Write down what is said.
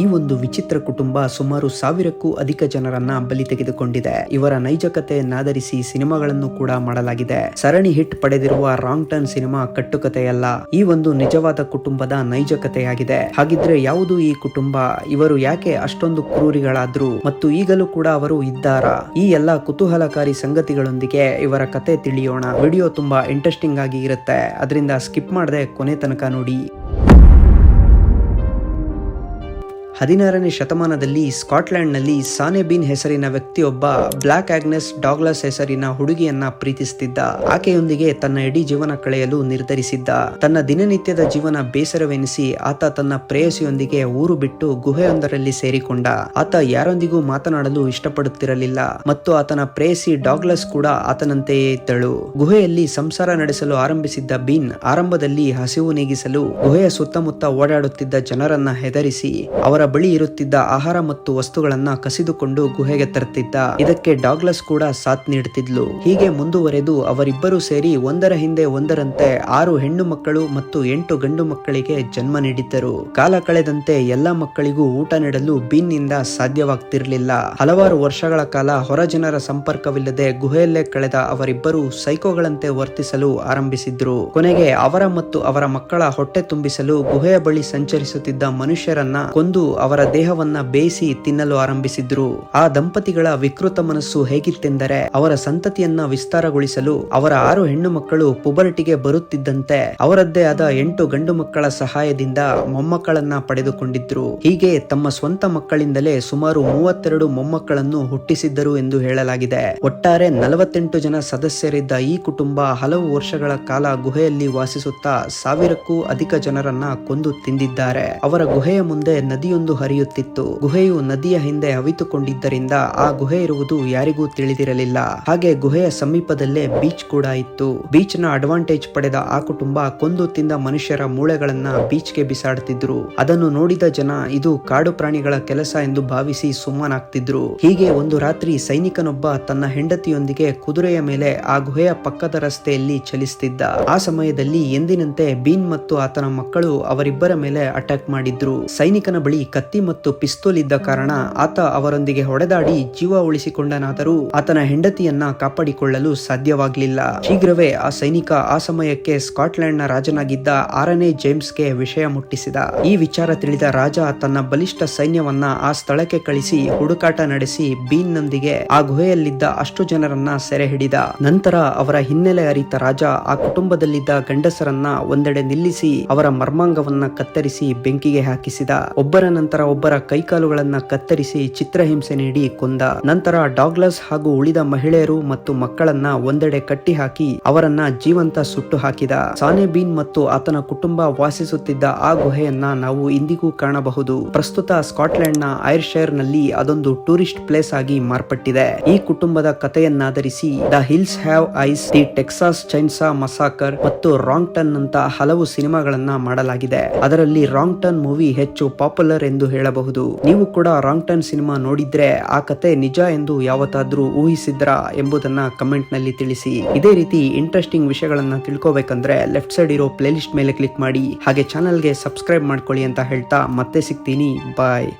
ಈ ಒಂದು ವಿಚಿತ್ರ ಕುಟುಂಬ ಸುಮಾರು ಸಾವಿರಕ್ಕೂ ಅಧಿಕ ಜನರನ್ನ ಬಲಿ ತೆಗೆದುಕೊಂಡಿದೆ. ಇವರ ನೈಜ ಕಥೆಯನ್ನಾಧರಿಸಿ ಸಿನಿಮಾಗಳನ್ನು ಕೂಡ ಮಾಡಲಾಗಿದೆ. ಸರಣಿ ಹಿಟ್ ಪಡೆದಿರುವ ರಾಂಗ್ ಟರ್ನ್ ಸಿನಿಮಾ ಕಟ್ಟುಕತೆಯಲ್ಲ ಈ ಒಂದು ನಿಜವಾದ ಕುಟುಂಬದ ನೈಜ ಕಥೆಯಾಗಿದೆ ಹಾಗಿದ್ರೆ ಯಾವುದು ಈ ಕುಟುಂಬ? ಇವರು ಯಾಕೆ ಅಷ್ಟೊಂದು ಕ್ರೂರಿಗಳಾದ್ರು? ಮತ್ತು ಈಗಲೂ ಕೂಡ ಅವರು ಇದ್ದಾರಾ? ಈ ಎಲ್ಲಾ ಕುತೂಹಲಕಾರಿ ಸಂಗತಿಗಳೊಂದಿಗೆ ಇವರ ಕತೆ ತಿಳಿಯೋಣ. ವಿಡಿಯೋ ತುಂಬಾ ಇಂಟ್ರೆಸ್ಟಿಂಗ್ ಆಗಿ ಇರುತ್ತೆ. ಅದರಿಂದ ಸ್ಕಿಪ್ ಮಾಡದೆ ಕೊನೆ ತನಕ ನೋಡಿ. ಹದಿನಾರನೇ ಶತಮಾನದಲ್ಲಿ ಸ್ಕಾಟ್ಲ್ಯಾಂಡ್ನಲ್ಲಿ ಸಾನೆಬಿನ್ ಹೆಸರಿನ ವ್ಯಕ್ತಿಯೊಬ್ಬ ಬ್ಲಾಕ್ ಆಗ್ನೆಸ್ ಡಾಗ್ಲಸ್ ಹೆಸರಿನ ಹುಡುಗಿಯನ್ನ ಪ್ರೀತಿಸುತ್ತಿದ್ದ ಆಕೆಯೊಂದಿಗೆ ತನ್ನ ಇಡೀ ಜೀವನ ಕಳೆಯಲು ನಿರ್ಧರಿಸಿದ್ದ. ತನ್ನ ದಿನನಿತ್ಯದ ಜೀವನ ಬೇಸರವೆನಿಸಿ ಆತ ತನ್ನ ಪ್ರೇಯಸಿಯೊಂದಿಗೆ ಊರು ಬಿಟ್ಟು ಗುಹೆಯೊಂದರಲ್ಲಿ ಸೇರಿಕೊಂಡ. ಆತ ಯಾರೊಂದಿಗೂ ಮಾತನಾಡಲು ಇಷ್ಟಪಡುತ್ತಿರಲಿಲ್ಲ ಮತ್ತು ಆತನ ಪ್ರೇಯಸಿ ಡಾಗ್ಲಸ್ ಕೂಡ ಆತನಂತೆಯೇ ಇದ್ದಳು. ಗುಹೆಯಲ್ಲಿ ಸಂಸಾರ ನಡೆಸಲು ಆರಂಭಿಸಿದ್ದ ಬೀನ್ ಆರಂಭದಲ್ಲಿ ಹಸಿವು ನೀಗಿಸಲು ಗುಹೆಯ ಸುತ್ತಮುತ್ತ ಓಡಾಡುತ್ತಿದ್ದ ಜನರನ್ನ ಹೆದರಿಸಿ ಅವರ ಬಳಿ ಇರುತ್ತಿದ್ದ ಆಹಾರ ಮತ್ತು ವಸ್ತುಗಳನ್ನ ಕಸಿದುಕೊಂಡು ಗುಹೆಗೆ ತರುತ್ತಿದ್ದ ಇದಕ್ಕೆ ಡಾಗ್ಲಸ್ ಕೂಡ ಸಾಥ್ ನೀಡುತ್ತಿದ್ಲು ಹೀಗೆ ಮುಂದುವರೆದು ಅವರಿಬ್ಬರು ಸೇರಿ ಒಂದರ ಹಿಂದೆ ಒಂದರಂತೆ ಆರು ಹೆಣ್ಣು ಮಕ್ಕಳು ಮತ್ತು ಎಂಟು ಗಂಡು ಮಕ್ಕಳಿಗೆ ಜನ್ಮ ನೀಡಿದ್ದರು. ಕಾಲ ಕಳೆದಂತೆ ಎಲ್ಲ ಮಕ್ಕಳಿಗೂ ಊಟ ನೀಡಲು ಬೀನ್ನಿಂದ ಸಾಧ್ಯವಾಗ್ತಿರ್ಲಿಲ್ಲ. ಹಲವಾರು ವರ್ಷಗಳ ಕಾಲ ಹೊರ ಜನರ ಸಂಪರ್ಕವಿಲ್ಲದೆ ಗುಹೆಯಲ್ಲೇ ಕಳೆದ ಅವರಿಬ್ಬರು ಸೈಕೋಗಳಂತೆ ವರ್ತಿಸಲು ಆರಂಭಿಸಿದ್ರು. ಕೊನೆಗೆ ಅವರ ಮತ್ತು ಅವರ ಮಕ್ಕಳ ಹೊಟ್ಟೆ ತುಂಬಿಸಲು ಗುಹೆಯ ಬಳಿ ಸಂಚರಿಸುತ್ತಿದ್ದ ಮನುಷ್ಯರನ್ನ ಕೊಂದು ಅವರ ದೇಹವನ್ನ ಬೇಯಿಸಿ ತಿನ್ನಲು ಆರಂಭಿಸಿದ್ರು. ಆ ದಂಪತಿಗಳ ವಿಕೃತ ಮನಸ್ಸು ಹೇಗಿತ್ತೆಂದರೆ ಅವರ ಸಂತತಿಯನ್ನ ವಿಸ್ತಾರಗೊಳಿಸಲು ಅವರ ಆರು ಹೆಣ್ಣು ಮಕ್ಕಳು ಪುಬರ್ಟಿಗೆ ಬರುತ್ತಿದ್ದಂತೆ ಅವರದ್ದೇ ಆದ ಎಂಟು ಗಂಡು ಮಕ್ಕಳ ಸಹಾಯದಿಂದ ಮೊಮ್ಮಕ್ಕಳನ್ನ ಪಡೆದುಕೊಂಡಿದ್ರು. ಹೀಗೆ ತಮ್ಮ ಸ್ವಂತ ಮಕ್ಕಳಿಂದಲೇ ಸುಮಾರು ಮೂವತ್ತೆರಡು ಮೊಮ್ಮಕ್ಕಳನ್ನು ಹುಟ್ಟಿಸಿದ್ದರು ಎಂದು ಹೇಳಲಾಗಿದೆ. ಒಟ್ಟಾರೆ ನಲವತ್ತೆಂಟು ಜನ ಸದಸ್ಯರಿದ್ದ ಈ ಕುಟುಂಬ ಹಲವು ವರ್ಷಗಳ ಕಾಲ ಗುಹೆಯಲ್ಲಿ ವಾಸಿಸುತ್ತಾ ಸಾವಿರಕ್ಕೂ ಅಧಿಕ ಜನರನ್ನ ಕೊಂದು ತಿಂದಿದ್ದಾರೆ. ಅವರ ಗುಹೆಯ ಮುಂದೆ ನದಿಯೊಂದು ಹರಿಯುತ್ತಿತ್ತು. ಗುಹೆಯು ನದಿಯ ಹಿಂದೆ ಅವಿತುಕೊಂಡಿದ್ದರಿಂದ ಆ ಗುಹೆ ಇರುವುದು ಯಾರಿಗೂ ತಿಳಿದಿರಲಿಲ್ಲ. ಹಾಗೆ ಗುಹೆಯ ಸಮೀಪದಲ್ಲೇ ಬೀಚ್ ಕೂಡ ಇತ್ತು. ಬೀಚ್ನ ಅಡ್ವಾಂಟೇಜ್ ಪಡೆದ ಆ ಕುಟುಂಬ ಕೊಂದು ತಿಂದ ಮನುಷ್ಯರ ಮೂಳೆಗಳನ್ನ ಬೀಚ್ಗೆ ಬಿಸಾಡುತ್ತಿದ್ರು ಅದನ್ನು ನೋಡಿದ ಜನ, ಇದು ಕಾಡು ಪ್ರಾಣಿಗಳ ಕೆಲಸ ಎಂದು ಭಾವಿಸಿ ಸುಮ್ಮನಾಗ್ತಿದ್ರು. ಹೀಗೆ ಒಂದು ರಾತ್ರಿ ಸೈನಿಕನೊಬ್ಬ ತನ್ನ ಹೆಂಡತಿಯೊಂದಿಗೆ ಕುದುರೆಯ ಮೇಲೆ ಆ ಗುಹೆಯ ಪಕ್ಕದ ರಸ್ತೆಯಲ್ಲಿ ಚಲಿಸುತ್ತಿದ್ದ ಆ ಸಮಯದಲ್ಲಿ ಎಂದಿನಂತೆ ಬೀನ್ ಮತ್ತು ಆತನ ಮಕ್ಕಳು ಅವರಿಬ್ಬರ ಮೇಲೆ ಅಟ್ಯಾಕ್ ಮಾಡಿದ್ರು. ಸೈನಿಕನ ಬಳಿ ಕತ್ತಿ ಮತ್ತು ಪಿಸ್ತೂಲ್ ಇದ್ದ ಕಾರಣ ಆತ ಅವರೊಂದಿಗೆ ಹೊಡೆದಾಡಿ ಜೀವ ಉಳಿಸಿಕೊಂಡನಾದರೂ ಆತನ ಹೆಂಡತಿಯನ್ನ ಕಾಪಾಡಿಕೊಳ್ಳಲು ಸಾಧ್ಯವಾಗಲಿಲ್ಲ. ಶೀಘ್ರವೇ ಆ ಸೈನಿಕ ಆ ಸಮಯಕ್ಕೆ ಸ್ಕಾಟ್ಲೆಂಡ್ನ ರಾಜನಾಗಿದ್ದ ಆರನೇ ಜೇಮ್ಸ್ಗೆ ವಿಷಯ ಮುಟ್ಟಿಸಿದ. ಈ ವಿಚಾರ ತಿಳಿದ ರಾಜ ತನ್ನ ಬಲಿಷ್ಠ ಸೈನ್ಯವನ್ನ ಆ ಸ್ಥಳಕ್ಕೆ ಕಳಿಸಿ ಹುಡುಕಾಟ ನಡೆಸಿ ಬೀನ್ ನೊಂದಿಗೆ ಆ ಗುಹೆಯಲ್ಲಿದ್ದ ಅಷ್ಟು ಜನರನ್ನ ಸೆರೆ ಹಿಡಿದ. ನಂತರ ಅವರ ಹಿನ್ನೆಲೆ ಅರಿತ ರಾಜ ಆ ಕುಟುಂಬದಲ್ಲಿದ್ದ ಗಂಡಸರನ್ನ ಒಂದೆಡೆ ನಿಲ್ಲಿಸಿ ಅವರ ಮರ್ಮಾಂಗವನ್ನ ಕತ್ತರಿಸಿ ಬೆಂಕಿಗೆ ಹಾಕಿಸಿದ. ಒಬ್ಬರ ನಂತರ ಒಬ್ಬರ ಕೈಕಾಲುಗಳನ್ನ ಕತ್ತರಿಸಿ ಚಿತ್ರಹಿಂಸೆ ನೀಡಿ ಕೊಂದ. ನಂತರ ಡಾಗ್ಲಸ್ ಹಾಗೂ ಉಳಿದ ಮಹಿಳೆಯರು ಮತ್ತು ಮಕ್ಕಳನ್ನ ಒಂದೆಡೆ ಕಟ್ಟಿಹಾಕಿ ಅವರನ್ನ ಜೀವಂತ ಸುಟ್ಟು ಹಾಕಿದ. ಸಾನೆಬೀನ್ ಮತ್ತು ಆತನ ಕುಟುಂಬ ವಾಸಿಸುತ್ತಿದ್ದ ಆ ಗುಹೆಯನ್ನ ನಾವು ಇಂದಿಗೂ ಕಾಣಬಹುದು. ಪ್ರಸ್ತುತ ಸ್ಕಾಟ್ಲೆಂಡ್ನ ಐರ್ಶೈರ್ನಲ್ಲಿ ಅದೊಂದು ಟೂರಿಸ್ಟ್ ಪ್ಲೇಸ್ ಆಗಿ ಮಾರ್ಪಟ್ಟಿದೆ. ಈ ಕುಟುಂಬದ ಕಥೆಯನ್ನಾಧರಿಸಿ the hills have eyes, the Texas chainsaw massacre ಮತ್ತು ರಾಂಗ್ ಟನ್ ಅಂತ ಹಲವು ಸಿನಿಮಾಗಳನ್ನ ಮಾಡಲಾಗಿದೆ. ಅದರಲ್ಲಿ ರಾಂಗ್ ಟನ್ ಮೂವಿ ಹೆಚ್ಚು ಪಾಪ್ಯುಲರ್ ಎಂದು ಹೇಳಬಹುದು. ನೀವು ಕೂಡ ರಾಂಗ್ ಟರ್ನ್ ಸಿನಿಮಾ ನೋಡಿದ್ರೆ ಆ ಕತೆ ನಿಜ ಎಂದು ಯಾವತ್ತಾದ್ರೂ ಊಹಿಸಿದ್ರಾ ಎಂಬುದನ್ನ ಕಮೆಂಟ್ನಲ್ಲಿ ತಿಳಿಸಿ. ಇದೇ ರೀತಿ ಇಂಟ್ರೆಸ್ಟಿಂಗ್ ವಿಷಯಗಳನ್ನ ತಿಳ್ಕೊಬೇಕಂದ್ರೆ ಲೆಫ್ಟ್ ಸೈಡ್ ಇರೋ ಪ್ಲೇಲಿಸ್ಟ್ ಮೇಲೆ ಕ್ಲಿಕ್ ಮಾಡಿ. ಹಾಗೆ ಚಾನಲ್ಗೆ ಸಬ್ಸ್ಕ್ರೈಬ್ ಮಾಡ್ಕೊಳ್ಳಿ ಅಂತ ಹೇಳ್ತಾ ಮತ್ತೆ ಸಿಗ್ತೀನಿ. ಬಾಯ್.